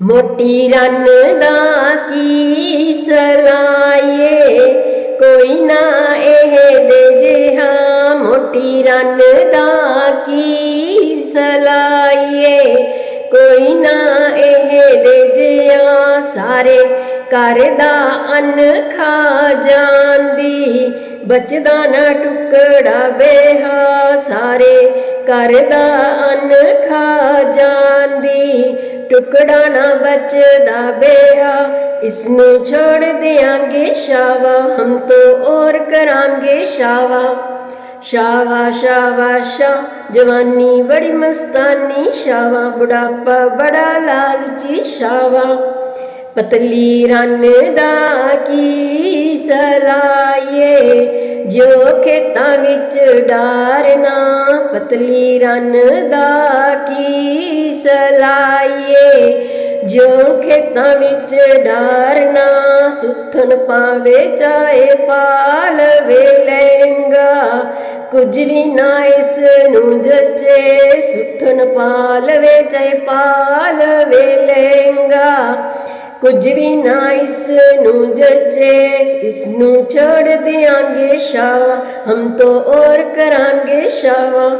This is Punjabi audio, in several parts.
ਮੋਟੀ ਰਨ ਦਾ ਕੀ ਸਲਾਏ ਕੋਈ ਨਾ ਇਹ ਦੇ ਜਿਹਾ ਮੋਟੀ ਰੰਨ ਦਾ ਕੀ ਸਲਾਏ ਕੋਈ ਨਾ ਇਹ ਦੇ ਜਿਹਾ ਸਾਰੇ ਘਰ ਦਾ ਅੰਨ ਖਾ ਜਾਂਦੀ। ਬਚਦਾ ਨਾ ਟੁਕੜਾ ਬੇਹਾ ਘਰ ਦਾ ਅੰਨ ਖਾ ਜਾਂਦੀ। ਟੁਕੜਾ ਨਾ ਬਚਦਾ ਬੇਹਾ ਇਸ ਨੂੰ ਛੋੜ ਦਿਆਂਗੇ ਸ਼ਾਵਾ, ਹਮ ਤੋ ਔਰ ਕਰਾਂਗੇ ਸ਼ਾਵਾ। ਸ਼ਾਵਾ ਸ਼ਾਵਾ ਸ਼ਾ ਜਵਾਨੀ ਬੜੀ ਮਸਤਾਨੀ ਸ਼ਾਵਾ, ਬੁਢਾਪਾ ਬੜਾ ਲਾਲਚੀ ਸ਼ਾਵਾ। ਪਤਲੀ ਰਨ ਦਾ ਕੀ ਸਲਾਈਏ ਜੋ ਖੇਤਾਂ ਵਿੱਚ ਡਾਰਨਾ ਪਤਲੀ ਰਨ ਦਾ ਕੀ ਸਲਾਈਏ? ਜੋ ਖੇਤਾਂ ਵਿੱਚ ਡਾਰਨਾ ਸੁੱਥਣ ਪਾਵੇ, ਚਾਹੇ ਪਾਲ ਵੇ ਲਹਿੰਗਾ। ਕੁਝ ਵੀ ਨਾ ਇਸ ਨੂੰ ਜਚੇ, ਸੁੱਥਣ ਪਾਲ ਵੇ, ਚਾਹੇ ਪਾਲ ਵੇ ਲਹਿੰਗਾ। ਕੁਝ ਵੀ ਨਾ ਇਸ ਨੂੰ ਜਚੇ ਇਸ ਨੂੰ ਛੋੜ ਦਿਆਂਗੇ ਸ਼ਾਵਾ ਹਮ ਤੋ ਔਰ ਕਰਾਂਗੇ ਸ਼ਾਵਾ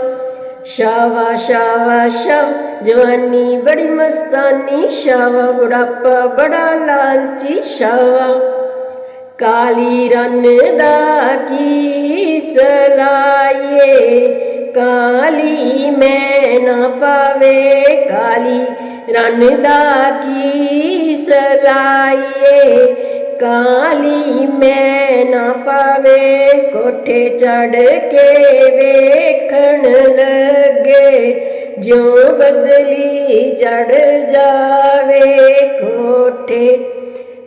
ਸ਼ਾਵਾ ਸ਼ਾਵਾ ਸ਼ਾ ਜਵਾਨੀ ਬੜੀ ਮਸਤਾਨੀ ਸ਼ਾਵਾ ਬੁਢਾਪਾ ਬੜਾ ਲਾਲਚੀ ਸ਼ਾਵਾ ਕਾਲੀ ਰਨ ਦਾ ਕੀ ਸਲਾਈਏ, ਕਾਲੀ ਮੈਂ ਨਾ ਪਾਵੇ, ਕਾਲੀ ਰਨ ਦਾ ਕੀ ਸਲਾਈਏ। ਕਾਲੀ ਮੈਂ ਨਾ ਪਾਵੇ, ਕੋਠੇ ਚੜ ਕੇ ਵੇਖਣ ਲੱਗੇ। ਜਿਉ ਬਦਲੀ ਚੜ ਜਾਵੇ, ਕੋਠੇ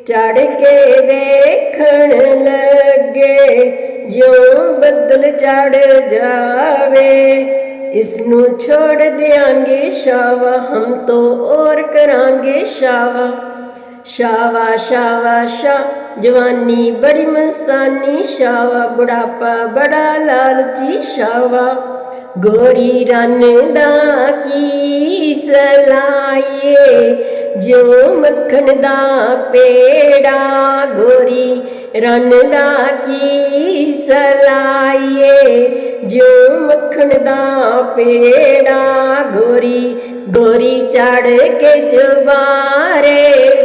ਚੜ ਕੇ ਵੇਖਣ ਲੱਗੇ। ਜਿਉ ਬੱਦਲ ਚੜ ਜਾਵੇ ਇਸ ਨੂੰ ਛੋੜ ਦਿਆਂਗੇ ਸ਼ਾਵਾ, ਹਮ ਤੋ ਔਰ ਕਰਾਂਗੇ ਸ਼ਾਵਾ। ਸ਼ਾਵਾ ਸ਼ਾਵਾ, ਸ਼ਾ। ਜਵਾਨੀ ਬੜੀ ਮਸਤਾਨੀ, ਸ਼ਾਵਾ। ਬੁਢਾਪਾ ਬੜਾ ਲਾਲਚੀ ਸ਼ਾਵਾ। ਗੋਰੀ ਰਨ ਦਾ ਕੀ ਸਲਾਈਏ? ਜੋ ਮੱਖਣ ਦਾ ਪੇੜਾ ਗੋਰੀ ਰਨ ਦਾ ਕੀ ਸਲਾਈਏ? ਜੋ ਮੱਖਣ ਦਾ ਪੇੜਾ ਗੋਰੀ ਗੋਰੀ ਚੜ ਕੇ ਚਬਾਰੇ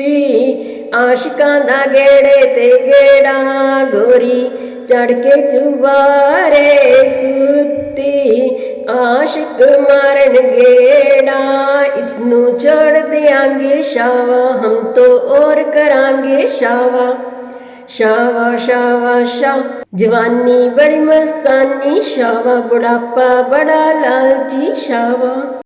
ਸੁੱਤੀ ਆਸ਼ਿਕਾਂ ਦਾ ਗੇੜੇ ਤੇ ਗੇੜਾ ਗੋਰੀ ਚੜ ਕੇ ਚੁਬਾਰੇ ਸੁੱਤੀ, ਆਸ਼ਿਕ ਮਾਰਨ ਗੇੜਾ ਇਸ ਨੂੰ ਛੋੜ ਦਿਆਂਗੇ ਸ਼ਾਵਾ ਹਮ ਤੋ ਔਰ ਕਰਾਂਗੇ ਸ਼ਾਵਾ ਸ਼ਾਵਾ ਸ਼ਾਵਾ ਸ਼ਾ ਜਵਾਨੀ ਬੜੀ ਮਸਤਾਨੀ ਸ਼ਾਵਾ ਬੁਢਾਪਾ ਬੜਾ ਲਾਲਚੀ ਸ਼ਾਵਾ